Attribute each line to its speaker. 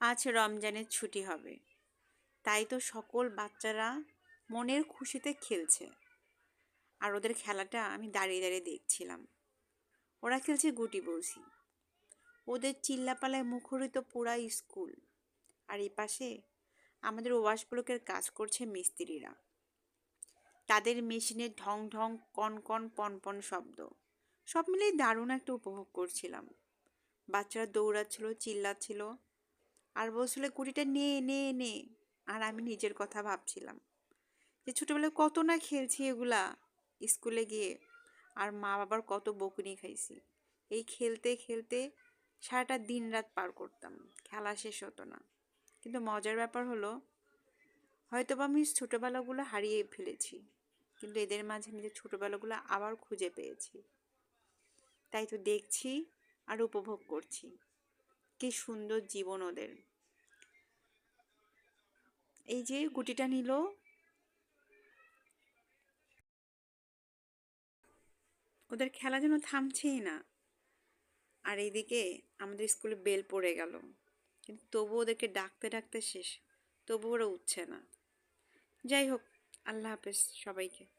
Speaker 1: আজ রমজানের ছুটি হবে। তাই তো সকল বাচ্চারা মনের খুশিতে খেলছে। আর ওদের খেলাটা আমি দাঁড়িয়ে দাঁড়িয়ে দেখছিলাম। ওরা খেলছে গুটি বলছি ওদের চিল্লাপালায় মুখরিত পুরা স্কুল। আর এই পাশে আমাদের ওয়াশ ব্লকের কাজ করছে মিস্ত্রিরা। তাদের মেশিনের ঢং ঢং, কন কন, পন পন শব্দ। সব মিলিয়ে দারুণ একটা উপভোগ করছিলাম। বাচ্চারা দৌড়াচ্ছিল, চিল্লাচ্ছিল। আর বলছিল, কুড়িটা নে নে নে। আর আমি নিজের কথা ভাবছিলাম যে, ছোটোবেলায় কত না খেলছি এগুলা স্কুলে গিয়ে। আর মা বাবার কত বকুনি খাইছি। এই খেলতে খেলতে সারাটা দিন রাত পার করতাম। খেলা শেষ হতো না। কিন্তু মজার ব্যাপার হলো হয়তো বা আমি ছোটোবেলাগুলো হারিয়ে ফেলেছি, কিন্তু এদের মাঝে নিজের ছোটোবেলাগুলো আবার খুঁজে পেয়েছি, তাই তো দেখছি আর উপভোগ করছি। কি সুন্দর জীবন ওদের। এই যে গুটিটা নিল। ওদের খেলা যেন থামছেই না। আর এইদিকে আমাদের স্কুলে বেল পড়ে গেল। কিন্তু তবু ওদেরকে ডাকতে ডাকতে শেষ। তবু ওরা উঠছে না। যাই হোক, আল্লাহ হাফেজ সবাইকে।